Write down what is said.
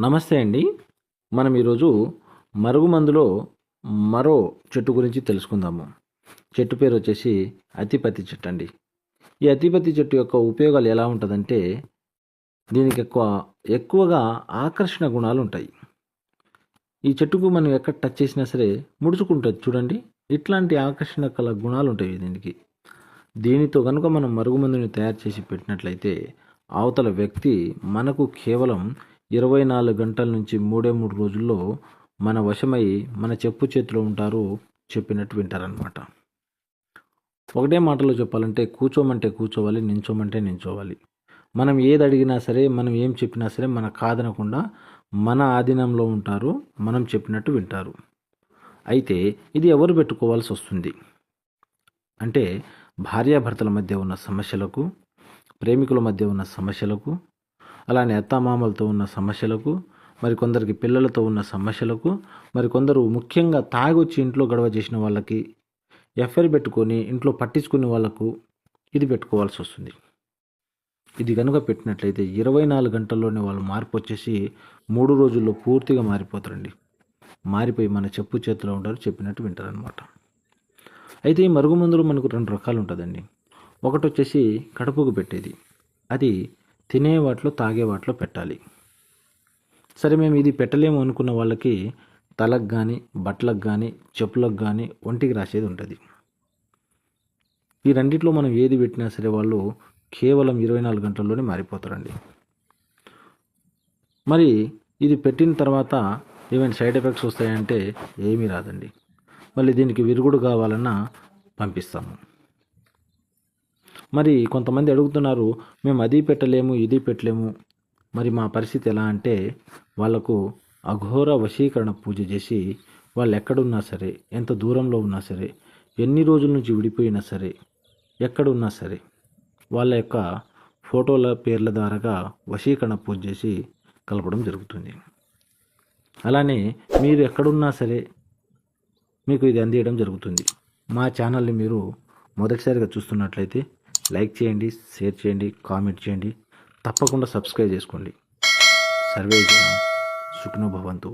నమస్తే అండి. మనం ఈరోజు మరుగుమందులో మరో చెట్టు గురించి తెలుసుకుందాము. చెట్టు పేరు వచ్చేసి అతిపత్తి చెట్టు అండి. ఈ అతిపత్తి చెట్టు యొక్క ఉపయోగాలు ఎలా ఉంటుందంటే దీనికి ఎక్కువ ఎక్కువగా ఆకర్షణ గుణాలు ఉంటాయి. ఈ చెట్టుకు మనం ఎక్కడ టచ్ చేసినా సరే ముడుచుకుంటుంది. చూడండి ఇట్లాంటి ఆకర్షణ కల గుణాలు ఉంటాయి దీనికి. దీనితో కనుక మనం మరుగుమందుని తయారు చేసి పెట్టినట్లయితే అవతల వ్యక్తి మనకు కేవలం ఇరవై నాలుగు గంటల నుంచి మూడే మూడు రోజుల్లో మన వశమై మన చెప్పు చేతిలో ఉంటారు చెప్పినట్టు వింటారనమాట ఒకటే మాటలో చెప్పాలంటే కూర్చోమంటే కూర్చోవాలి నించోమంటే నించోవాలి. మనం ఏది అడిగినా సరే మనం ఏం చెప్పినా సరే మన కాదనకుండా మన ఆధీనంలో ఉంటారు మనం చెప్పినట్టు వింటారు. అయితే ఇది ఎవరు పెట్టుకోవాల్సి వస్తుంది? అంటే భార్యాభర్తల మధ్య ఉన్న సమస్యలకు ప్రేమికుల మధ్య ఉన్న సమస్యలకు అలానే అత్తామామలతో ఉన్న సమస్యలకు మరి కొందరికి పిల్లలతో ఉన్న సమస్యలకు మరి కొందరు ముఖ్యంగా తాగొచ్చి ఇంట్లో గొడవ చేసిన వాళ్ళకి ఎఫ్ఐఆర్ పెట్టుకొని ఇంట్లో పట్టించుకునే వాళ్ళకు ఇది పెట్టుకోవాల్సి వస్తుంది. ఇది కనుక పెట్టినట్లయితే ఇరవై నాలుగు గంటల్లోనే వాళ్ళు మార్పు వచ్చేసి మూడు రోజుల్లో పూర్తిగా మారిపోతారండి. మారిపోయి మన చెప్పు చేతిలో ఉంటారు చెప్పినట్టు వింటారనమాట అయితే ఈ మరుగుమందులు మనకు రెండు రకాలు ఉంటుందండి. ఒకటి వచ్చేసి కడుపుకు పెట్టేది. అది తినే వాటిలో తాగే వాటిలో పెట్టాలి. సరే మేము ఇది పెట్టలేము అనుకున్న వాళ్ళకి తలకు కానీ బట్టలకు కానీ చెప్పులకు కానీ ఒంటికి రాసేది ఉంటుంది. ఈ రెండిట్లో మనం ఏది పెట్టినా సరే వాళ్ళు కేవలం ఇరవై నాలుగు గంటల్లోనే మారిపోతారండి. మరి ఇది పెట్టిన తర్వాత ఏమైనా సైడ్ ఎఫెక్ట్స్ వస్తాయంటే ఏమీ రాదండి. మళ్ళీ దీనికి విరుగుడు కావాలన్నా పంపిస్తాము. మరి కొంతమంది అడుగుతున్నారు మేము అది పెట్టలేము ఇది పెట్టలేము. మరి మా పరిస్థితి ఎలా అంటే వాళ్ళకు అఘోర వశీకరణ పూజ చేసి వాళ్ళు ఎక్కడున్నా సరే ఎంత దూరంలో ఉన్నా సరే ఎన్ని రోజుల నుంచి విడిపోయినా సరే ఎక్కడున్నా సరే వాళ్ళ యొక్క ఫోటోల పేర్ల ద్వారాగా వశీకరణ పూజ చేసి కలపడం జరుగుతుంది. అలానే మీరు ఎక్కడున్నా సరే మీకు ఇది అందియడం జరుగుతుంది. మా ఛానల్ని మీరు మొదటిసారిగా చూస్తున్నట్లయితే లైక్ చేయండి షేర్ చేయండి కామెంట్ చేయండి. తప్పకుండా సబ్స్క్రైబ్ చేసుకోండి. సర్వే జన భవంతు.